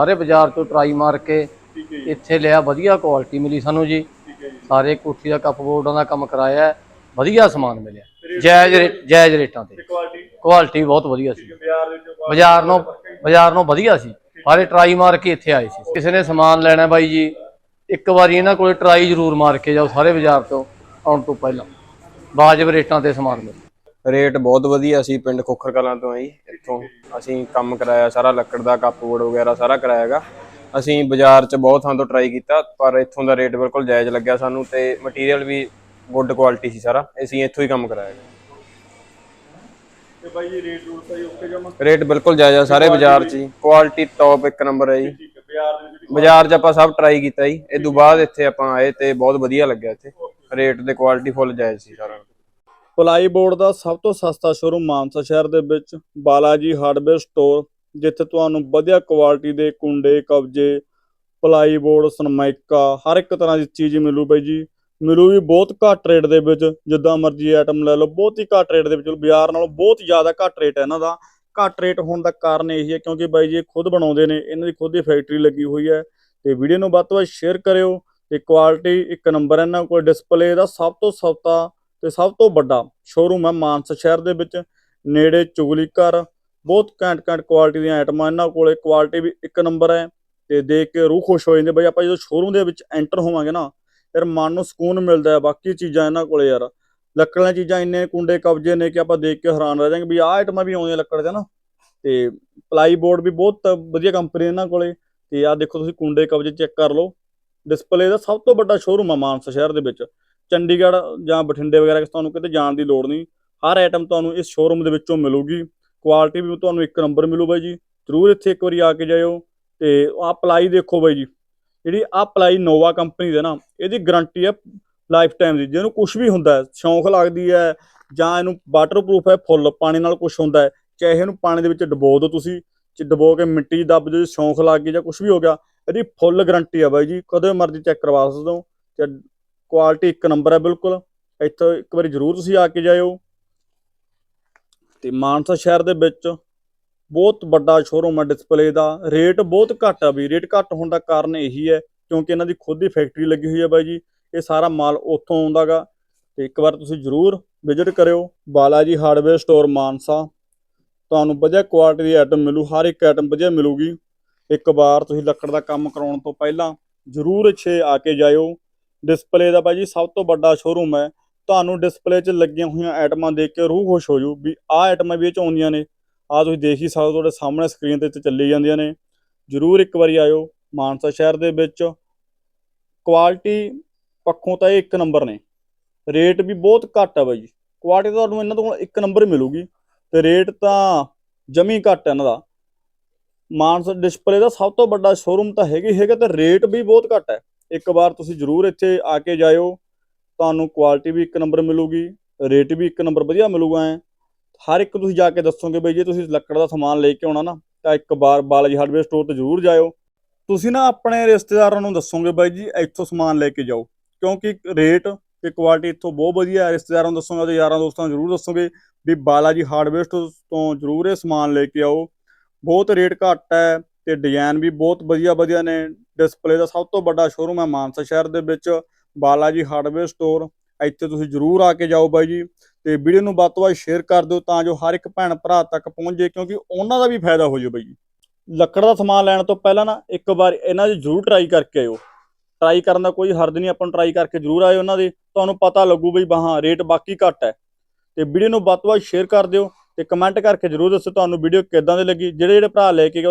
ਸਾਰੇ ਬਾਜ਼ਾਰ ਤੋਂ ਟਰਾਈ ਮਾਰ ਕੇ ਇੱਥੇ ਲਿਆ ਵਧੀਆ ਕੁਆਲਿਟੀ ਮਿਲੀ ਸਾਨੂੰ ਜੀ। ਸਾਰੇ ਕੋਠੀ ਦਾ ਕੱਪ ਬੋਰਡਾਂ ਦਾ ਕੰਮ ਕਰਾਇਆ। ਵਧੀਆ ਸਮਾਨ ਮਿਲਿਆ। ਜਾਇਜ਼ ਜਾਇਜ਼ ਰੇਟਾਂ ਤੇ। ਕੁਆਲਿਟੀ ਕੁਆਲਿਟੀ ਬਹੁਤ ਵਧੀਆ ਸੀ। ਬਾਜ਼ਾਰ ਨੂੰ ਬਾਜ਼ਾਰ ਨੂੰ ਵਧੀਆ ਸੀ। ਸਾਰੇ ਟਰਾਈ ਮਾਰ ਕੇ ਇੱਥੇ ਆਏ ਸੀ। ਕਿਸੇ ਨੇ ਸਮਾਨ ਲੈਣਾ ਬਾਈ ਜੀ ਇੱਕ ਵਾਰੀ ਇਹਨਾਂ ਕੋਲੇ ਟਰਾਈ ਜ਼ਰੂਰ ਮਾਰ ਕੇ ਜਾਓ ਸਾਰੇ ਬਾਜ਼ਾਰ ਤੋਂ ਆਉਣ ਤੋਂ ਪਹਿਲਾਂ। ਵਾਜਬ ਰੇਟਾਂ ਤੇ ਸਮਾਨ ਮਿਲੇ ਰੇਟ ਬਹੁਤ ਵਧੀਆ ਸੀ ਪਿੰਡ ਖੋਖਰ ਕਲਾਂ ਤੋਂ ਆਈ ਇੱਥੋਂ ਅਸੀਂ ਕੰਮ ਕਰਾਇਆ ਸਾਰਾ ਲੱਕੜ ਦਾ ਕੱਪਬੋਰਡ ਵਗੈਰਾ ਸਾਰਾ ਕਰਾਇਆਗਾ ਅਸੀਂ ਬਾਜ਼ਾਰ 'ਚ ਬਹੁਤ ਥਾਂ ਤੋਂ ਟਰਾਈ ਕੀਤਾ ਪਰ ਇੱਥੋਂ ਦਾ ਰੇਟ ਬਿਲਕੁਲ ਜਾਇਜ਼ ਲੱਗਿਆ ਸਾਨੂੰ ਤੇ ਮਟੀਰੀਅਲ ਵੀ ਗੁੱਡ ਕੁਆਲਿਟੀ ਸੀ ਸਾਰਾ ਅਸੀਂ ਇੱਥੋਂ ਹੀ ਕੰਮ ਕਰਾਇਆ ਤੇ ਬਾਈ ਜੀ ਰੇਟ ਰੂਟ ਸਹੀ ਓਕੇ ਜਮਾ ਰੇਟ ਬਿਲਕੁਲ ਜਾਇਜ਼ ਸਾਰੇ ਬਾਜ਼ਾਰ 'ਚ ਕੁਆਲਿਟੀ ਟੌਪ ਇੱਕ ਨੰਬਰ ਹੈ ਜੀ ਬਾਜ਼ਾਰ ਦੇ 'ਚ ਆਪਾਂ ਸਭ ਟਰਾਈ ਕੀਤਾ ਜੀ ਇਹ ਤੋਂ ਬਾਅਦ ਇੱਥੇ ਆਪਾਂ ਆਏ ਤੇ ਬਹੁਤ ਵਧੀਆ ਲੱਗਿਆ ਇੱਥੇ। ਰੇਟ ਤੇ ਕੁਆਲਿਟੀ ਫੁੱਲ ਜਾਇਜ਼ ਸੀ ਸਾਰਾ ਪਲਾਈਬੋਰਡ ਦਾ ਸਭ ਤੋਂ ਸਸਤਾ ਸ਼ੋਰੂਮ ਮਾਨਸਾ ਸ਼ਹਿਰ ਦੇ ਵਿੱਚ ਬਾਲਾਜੀ ਹਾਰਡਵੇਅਰ ਸਟੋਰ, ਜਿੱਥੇ ਤੁਹਾਨੂੰ ਵਧੀਆ ਕੁਆਲਿਟੀ ਦੇ ਕੁੰਡੇ, ਕਬਜੇ ਪਲਾਈਬੋਰਡ ਸਨਮਾਈਕਾ ਹਰ ਇੱਕ ਤਰ੍ਹਾਂ ਦੀ ਚੀਜ਼ ਮਿਲੂ ਬਾਈ ਜੀ। ਮਿਲੂ ਵੀ ਬਹੁਤ ਘੱਟ ਰੇਟ ਦੇ ਵਿੱਚ, ਜਿੱਦਾਂ ਮਰਜ਼ੀ ਆਈਟਮ ਲੈ ਲਓ, ਬਹੁਤ ਹੀ ਘੱਟ ਰੇਟ ਦੇ ਵਿੱਚ। ਬਾਜ਼ਾਰ ਨਾਲੋਂ ਬਹੁਤ ਜ਼ਿਆਦਾ ਘੱਟ ਰੇਟ ਹੈ ਇਹਨਾਂ ਦਾ। ਘੱਟ ਰੇਟ ਹੋਣ ਦਾ ਕਾਰਨ ਇਹ ਹੈ ਕਿਉਂਕਿ ਬਾਈ ਜੀ ਇਹ ਖੁਦ ਬਣਾਉਂਦੇ ਨੇ, ਇਹਨਾਂ ਦੀ ਖੁਦ ਦੀ ਫੈਕਟਰੀ ਲੱਗੀ ਹੋਈ ਹੈ। ਤੇ ਵੀਡੀਓ ਨੂੰ ਵੱਧ ਤੋਂ ਵੱਧ ਸ਼ੇਅਰ ਕਰਿਓ, ਤੇ ਕੁਆਲਿਟੀ ਇੱਕ ਨੰਬਰ ਇਹਨਾਂ ਕੋਲ ਡਿਸਪਲੇ ਦਾ ਸਭ ਤੋਂ ਸਸਤਾ ਤੇ ਸਭ ਤੋਂ ਵੱਡਾ ਸ਼ੋਰੂਮ ਹੈ ਮਾਨਸਾ ਸ਼ਹਿਰ ਦੇ ਵਿੱਚ, ਨੇੜੇ ਚੁਗਲੀ ਘਰ, ਬਹੁਤ ਘੈਂਟ ਘੈਂਟ ਕੁਆਲਿਟੀ ਦੀਆਂ ਆਈਟਮਾਂ ਇਹਨਾਂ ਕੋਲੇ ਕੁਆਲਿਟੀ ਵੀ ਇੱਕ ਨੰਬਰ ਹੈ ਤੇ ਦੇਖ ਕੇ ਰੂਹ ਖੁਸ਼ ਹੋ ਜਾਂਦੀ, ਬਈ ਆਪਾਂ ਜਦੋਂ ਸ਼ੋਰੂਮ ਦੇ ਵਿੱਚ ਐਂਟਰ ਹੋਵਾਂਗੇ ਨਾ ਯਾਰ ਮਨ ਨੂੰ ਸਕੂਨ ਮਿਲਦਾ ਹੈ, ਬਾਕੀ ਚੀਜ਼ਾਂ ਇਹਨਾਂ ਕੋਲੇ ਯਾਰ, ਲੱਕੜ ਦੀਆਂ ਚੀਜ਼ਾਂ ਇੰਨੇ ਕੁੰਡੇ ਕਬਜੇ ਨੇ ਕਿ ਆਪਾਂ ਦੇਖ ਕੇ ਹੈਰਾਨ ਰਹਿ ਜਾਵਾਂਗੇ ਵੀ ਆਹ ਆਈਟਮਾਂ ਵੀ ਆਉਂਦੀਆਂ ਲੱਕੜ ਦੇ ਨਾ, ਤੇ ਪਲਾਈ ਬੋਰਡ ਵੀ ਬਹੁਤ ਵਧੀਆ ਕੰਪਨੀ ਇਹਨਾਂ ਕੋਲੇ, ਤੇ ਆਹ ਦੇਖੋ ਤੁਸੀਂ ਕੁੰਡੇ ਕਬਜੇ ਚੈੱਕ ਕਰ ਲਓ ਡਿਸਪਲੇ ਦਾ ਸਭ ਤੋਂ ਵੱਡਾ ਸ਼ੋਰੂਮ ਆ ਮਾਨਸਾ ਸ਼ਹਿਰ ਦੇ ਵਿੱਚ ਚੰਡੀਗੜ੍ਹ ਜਾਂ ਬਠਿੰਡੇ ਵਗੈਰਾ ਕਿਤੇ ਤੁਹਾਨੂੰ ਕਿਤੇ ਜਾਣ ਦੀ ਲੋੜ ਨਹੀਂ। ਹਰ ਆਈਟਮ ਤੁਹਾਨੂੰ ਇਸ ਸ਼ੋਰੂਮ ਦੇ ਵਿੱਚੋਂ ਮਿਲੂਗੀ। ਕੁਆਲਿਟੀ ਵੀ ਤੁਹਾਨੂੰ ਇੱਕ ਨੰਬਰ ਮਿਲੂ ਬਾਈ ਜੀ। ਜ਼ਰੂਰ ਇੱਥੇ ਇੱਕ ਵਾਰੀ ਆ ਕੇ ਜਾਇਓ ਤੇ ਆਹ ਪਲਾਈ ਦੇਖੋ ਬਾਈ ਜੀ। ਜਿਹੜੀ ਆਹ ਪਲਾਈ ਨੋਵਾ ਕੰਪਨੀ ਦੇ ਨਾ, ਇਹਦੀ ਗਾਰੰਟੀ ਹੈ ਲਾਈਫ ਟਾਈਮ ਦੀ। ਜਿਹਨੂੰ ਕੁਝ ਵੀ ਹੁੰਦਾ ਸ਼ੌਂਕ ਲੱਗਦੀ ਹੈ ਜਾਂ ਇਹਨੂੰ ਵਾਟਰਪ੍ਰੂਫ ਹੈ, ਫੁੱਲ ਪਾਣੀ ਨਾਲ ਕੁਝ ਹੁੰਦਾ ਹੈ, ਚਾਹੇ ਇਹਨੂੰ ਪਾਣੀ ਦੇ ਵਿੱਚ ਡਬੋ ਦਿਓ ਤੁਸੀਂ, ਚ ਡਬੋ ਕੇ ਮਿੱਟੀ 'ਚ ਦੱਬ ਦਿਓ ਸ਼ੌਂਕ ਲੱਗ ਗਈ ਜਾਂ ਕੁਝ ਵੀ ਹੋ ਗਿਆ, ਇਹਦੀ ਫੁੱਲ ਗਾਰੰਟੀ ਆ ਬਾਈ ਜੀ। ਕਦੇ ਮਰਜ਼ੀ ਚੈੱਕ ਕਰਵਾ ਸਕਦੇ ਹੋ, ਤੇ ਕੁਆਲਿਟੀ ਇੱਕ ਨੰਬਰ ਹੈ ਬਿਲਕੁਲ। ਇੱਥੇ ਇੱਕ ਵਾਰੀ ਜ਼ਰੂਰ ਤੁਸੀਂ ਆ ਕੇ ਜਾਇਓ। ਤੇ ਮਾਨਸਾ ਸ਼ਹਿਰ ਦੇ ਵਿੱਚ ਬਹੁਤ ਵੱਡਾ ਸ਼ੋਰੂਮ ਹੈ ਡਿਸਪਲੇ ਦਾ। ਰੇਟ ਬਹੁਤ ਘੱਟ ਆ ਵੀ ਰੇਟ ਘੱਟ ਹੋਣ ਦਾ ਕਾਰਨ ਇਹੀ ਹੈ, ਕਿਉਂਕਿ ਇਹਨਾਂ ਦੀ ਖੁਦ ਦੀ ਫੈਕਟਰੀ ਲੱਗੀ ਹੋਈ ਹੈ ਬਾਈ ਜੀ। ਇਹ ਸਾਰਾ ਮਾਲ ਉੱਥੋਂ ਆਉਂਦਾਗਾ। ਤੇ ਇੱਕ ਵਾਰ ਤੁਸੀਂ ਜ਼ਰੂਰ ਵਿਜ਼ਿਟ ਕਰਿਓ। Balaji hardware store Mansa. ਤੁਹਾਨੂੰ ਵਧੀਆ ਕੁਆਲਿਟੀ ਦੀ ਆਈਟਮ ਮਿਲੂ। ਹਰ ਇੱਕ ਆਈਟਮ ਵਧੀਆ ਮਿਲੂਗੀ। ਇੱਕ ਵਾਰ ਤੁਸੀਂ ਲੱਕੜ ਦਾ ਕੰਮ ਕਰਾਉਣ ਤੋਂ ਪਹਿਲਾਂ ਜ਼ਰੂਰ ਇੱਥੇ ਆ ਕੇ ਜਾਇਓ। ਡਿਸਪਲੇ ਦਾ ਬਾਈ ਜੀ ਸਭ ਤੋਂ ਵੱਡਾ ਸ਼ੋਰੂਮ ਹੈ। ਤੁਹਾਨੂੰ ਡਿਸਪਲੇ 'ਚ ਲੱਗੀਆਂ ਹੋਈਆਂ ਆਈਟਮਾਂ ਦੇਖ ਕੇ ਰੂਹ ਖੁਸ਼ ਹੋ ਜੂ ਵੀ ਆਹ ਆਈਟਮਾਂ ਵੀ ਇਹ 'ਚ ਆਉਂਦੀਆਂ ਨੇ। ਆਹ ਤੁਸੀਂ ਦੇਖ ਹੀ ਸਕਦੇ ਹੋ, ਤੁਹਾਡੇ ਸਾਹਮਣੇ ਸਕਰੀਨ ਤੇ ਚੱਲੀ ਜਾਂਦੀਆਂ ਨੇ। ਜ਼ਰੂਰ ਇੱਕ ਵਾਰੀ ਆਇਓ ਮਾਨਸਾ ਸ਼ਹਿਰ ਦੇ ਵਿੱਚ। ਕੁਆਲਿਟੀ ਪੱਖੋਂ ਤਾਂ ਇਹ ਇੱਕ ਨੰਬਰ ਨੇ। ਰੇਟ ਵੀ ਬਹੁਤ ਘੱਟ ਆ ਬਾਈ ਜੀ ਕੁਆਲਿਟੀ ਤੁਹਾਨੂੰ ਇਹਨਾਂ ਤੋਂ ਇੱਕ ਨੰਬਰ ਹੀ ਮਿਲੂਗੀ। ਤੇ ਰੇਟ ਤਾਂ ਜਮੀ ਘੱਟ ਹੈ ਇਹਨਾਂ ਦਾ। ਮਾਨਸਾ ਡਿਸਪਲੇ ਦਾ ਸਭ ਤੋਂ ਵੱਡਾ ਸ਼ੋਰੂਮ ਤਾਂ ਹੈਗਾ ਹੈਗਾ ਤੇ ਰੇਟ ਵੀ ਬਹੁਤ ਘੱਟ ਹੈ ਇੱਕ ਵਾਰ ਤੁਸੀਂ ਜ਼ਰੂਰ ਇੱਥੇ ਆ ਕੇ ਜਾਇਓ। ਤੁਹਾਨੂੰ ਕੁਆਲਿਟੀ ਵੀ ਇੱਕ ਨੰਬਰ ਮਿਲੂਗੀ ਰੇਟ ਵੀ ਇੱਕ ਨੰਬਰ ਵਧੀਆ ਮਿਲੂਗਾ ਐ। ਹਰ ਇੱਕ ਤੁਸੀਂ ਜਾ ਕੇ ਦੱਸੋਗੇ ਬਈ ਜੇ ਤੁਸੀਂ ਲੱਕੜ ਦਾ ਸਮਾਨ ਲੈ ਕੇ ਆਉਣਾ ਨਾ, ਤਾਂ ਇੱਕ ਵਾਰ ਬਾਲਾਜੀ ਹਾਰਡਵੇਅਰ ਸਟੋਰ ਤੇ ਜ਼ਰੂਰ ਜਾਇਓ। ਤੁਸੀਂ ਨਾ ਆਪਣੇ ਰਿਸ਼ਤੇਦਾਰਾਂ ਨੂੰ ਦੱਸੋਗੇ ਬਾਈ ਜੀ, ਇੱਥੋਂ ਸਮਾਨ ਲੈ ਕੇ ਜਾਓ। ਕਿਉਂਕਿ ਰੇਟ ਤੇ ਕੁਆਲਿਟੀ ਇੱਥੋਂ ਬਹੁਤ ਵਧੀਆ ਹੈ ਰਿਸ਼ਤੇਦਾਰਾਂ ਨੂੰ ਦੱਸੋਗੇ ਤੇ ਯਾਰਾਂ ਦੋਸਤਾਂ ਨੂੰ ਜ਼ਰੂਰ ਦੱਸੋਗੇ ਵੀ ਬਾਲਾਜੀ ਹਾਰਡਵੇਅਰ ਸਟੋਰ ਤੋਂ ਜ਼ਰੂਰ ਇਹ ਸਮਾਨ ਲੈ ਕੇ ਆਓ। ਬਹੁਤ ਰੇਟ ਘੱਟ ਹੈ ਤੇ ਡਿਜ਼ਾਈਨ ਵੀ ਬਹੁਤ ਵਧੀਆ ਵਧੀਆ ਨੇ। ਡਿਸਪਲੇ ਦਾ ਸਭ ਤੋਂ ਵੱਡਾ ਸ਼ੋਰੂਮ ਹੈ ਮਾਨਸਾ ਸ਼ਹਿਰ ਦੇ ਵਿੱਚ, ਬਾਲਾਜੀ ਹਾਰਡਵੇਅਰ ਸਟੋਰ ਇੱਥੇ ਤੁਸੀਂ ਜ਼ਰੂਰ ਆ ਕੇ ਜਾਓ ਬਾਈ ਜੀ ਤੇ ਵੀਡੀਓ ਨੂੰ ਵੱਧ ਤੋਂ ਵੱਧ ਸ਼ੇਅਰ ਕਰ ਦਿਓ ਤਾਂ ਜੋ ਹਰ ਇੱਕ ਭੈਣ ਭਰਾ ਤੱਕ ਪਹੁੰਚ ਜੇ ਕਿਉਂਕਿ ਉਹਨਾਂ ਦਾ ਵੀ ਫਾਇਦਾ ਹੋ ਜਾਵੇ ਬਾਈ ਜੀ। ਲੱਕੜ ਦਾ ਸਮਾਨ ਲੈਣ ਤੋਂ ਪਹਿਲਾਂ ਨਾ ਇੱਕ ਵਾਰ ਇਹਨਾਂ ਦੀ ਜ਼ਰੂਰ ਟਰਾਈ ਕਰਕੇ ਆਇਓ। ਟਰਾਈ ਕਰਨ ਦਾ ਕੋਈ ਹਰਜ ਨਹੀਂ, ਆਪਾਂ ਨੂੰ ਟਰਾਈ ਕਰਕੇ ਜ਼ਰੂਰ ਆਇਓ ਉਹਨਾਂ ਦੇ। ਤੁਹਾਨੂੰ ਪਤਾ ਲੱਗੂ ਬਈ ਬਾਹਾਂ ਰੇਟ ਬਾਕੀ ਘੱਟ ਹੈ। ਤੇ ਵੀਡੀਓ ਨੂੰ ਵੱਧ ਤੋਂ ਵੱਧ ਸ਼ੇਅਰ ਕਰ ਦਿਓ ਤੇ ਕਮੈਂਟ ਕਰਕੇ ਜ਼ਰੂਰ ਦੱਸੋ ਤੁਹਾਨੂੰ ਵੀਡੀਓ ਕਿੱਦਾਂ ਦੀ ਲੱਗੀ। ਜਿਹੜੇ ਜਿਹੜੇ ਭਰਾ ਲੈ ਕੇ ਗਏ